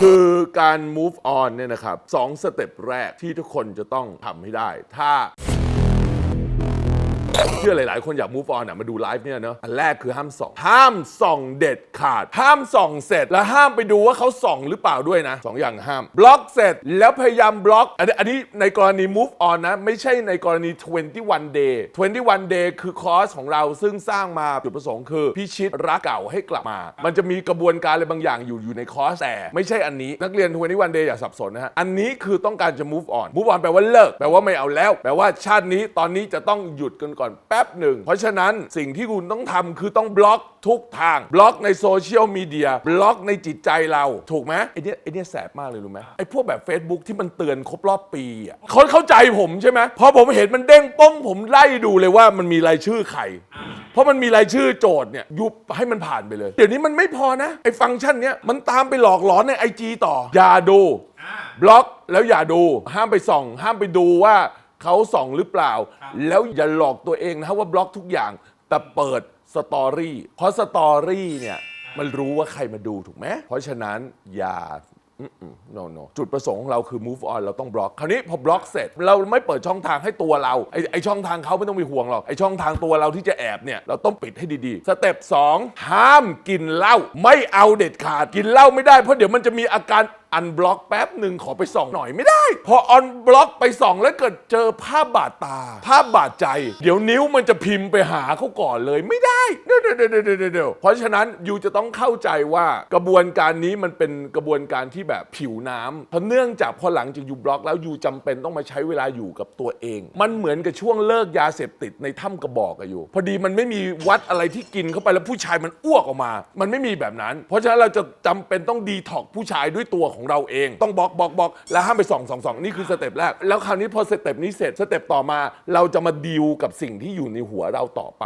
คือการ move on เนี่ยนะครับสองสเต็ปแรกที่ทุกคนจะต้องทำให้ได้ ถ้า เชื่อหลาย ๆ คนอยาก move on อะมาดูไลฟ์เนี่ยเนอะอันแรกคือห้ามส่อง ห้ามส่องเด็ดขาด ห้ามส่องเสร็จแล้วห้ามไปดูว่าเขาส่องหรือเปล่าด้วยนะสองอย่างห้าม บล็อกเสร็จแล้วพยายามบล็อก อันนี้อันนี้ในกรณี move on นะ ไม่ใช่ในกรณี 21 day 21 day คือคอร์สของเราซึ่งสร้างมาจุดประสงค์คือพิชิตรักเก่าให้กลับมา มันจะมีกระบวนการอะไรบางอย่างอยู่อยู่ในคอร์สแต่ไม่ใช่อันนี้นักเรียน21 day อย่าสับสนนะฮะอันนี้คือต้องการจะ move on move on แปลว่าเลิกแปลว่าไม่เอาแล้ว แปลว่าชาตินี้ตอนนี้จะต้องหยุดกันก่อนแป๊บหนึ่ง เพราะฉะนั้นสิ่งที่คุณต้องทำคือต้องบล็อกทุกทาง บล็อกในโซเชียลมีเดียบล็อกในจิตใจเราถูกไหมไอเนี้ยไอเนี้ยแสบมากเลยรู้ไหมไอพวกแบบ Facebook ที่มันเตือนครบรอบปีอะเขาเข้าใจผมใช่ไหมพอผมเห็นมันเด้งป้องผมไล่ดูเลยว่ามันมีรายชื่อใคร เพราะมันมีรายชื่อโจทย์เนี่ยยุบให้มันผ่านไปเลย เดี๋ยวนี้มันไม่พอนะไอ้ฟังก์ชันเนี้ยมันตามไปหลอกหลอนในไอจต่ออย่าดูบล็อกแล้วอย่าดูห้ามไปส่อง ห้ามไปดูว่า เขาส่องหรือเปล่า แล้วอย่าหลอกตัวเองนะว่าบล็อกทุกอย่าง แต่เปิดสตอรี่เพราะสตอรี่เนี่ยมันรู้ว่าใครมาดูถูกไหมเพราะฉะนั้นอย่า no no จุดประสงค์ของเราคือ move on เราต้องบล็อก คราวนี้พอบล็อกเสร็จ เราไม่เปิดช่องทางให้ตัวเรา ไอไอช่องทางเขาไม่ต้องไปห่วงหรอก ไอช่องทางตัวเราที่จะแอบเนี่ย เราต้องปิดให้ดีๆ สเต็ป2ห้ามกินเหล้าไม่เอาเด็ดขาด กินเหล้าไม่ได้เพราะเดี๋ยวมันจะมีอาการ อันบล็อกแป๊บหนึ่งขอไปส่องหน่อยไม่ได้ พอออนบล็อกไปส่องแล้วเกิดเจอภาพบาดตา ภาพบาดใจ เดี๋ยวนิ้วมันจะพิมพ์ไปหาเขาก่อนเลยไม่ได้เดี๋ยวเดี๋ยวเดี๋ยวเดี๋ยวเพราะฉะนั้นยูจะต้องเข้าใจว่ากระบวนการนี้มันเป็นกระบวนการที่แบบผิวน้ำเพราะเนื่องจากพอหลังจากยูบล็อกแล้วยูจำเป็นต้องมาใช้เวลาอยู่กับตัวเอง มันเหมือนกับช่วงเลิกยาเสพติดในถ้ำกระบอกอะอยู่ พอดีมันไม่มีวัดอะไรที่กินเข้าไปแล้วผู้ชายมันอ้วกออกมา มันไม่มีแบบนั้น เพราะฉะนั้นเราจะจำเป็นต้องดีท็อกผู้ชายด้วยตัวของของเราเอง ต้องบล็อกบล็อกบล็อกแล้วห้ามไปส่องส่องส่องนี่คือสเต็ปแรก แล้วคราวนี้พอสเต็ปนี้เสร็จสเต็ปต่อมา เราจะมาดีลกับสิ่งที่อยู่ในหัวเราต่อไป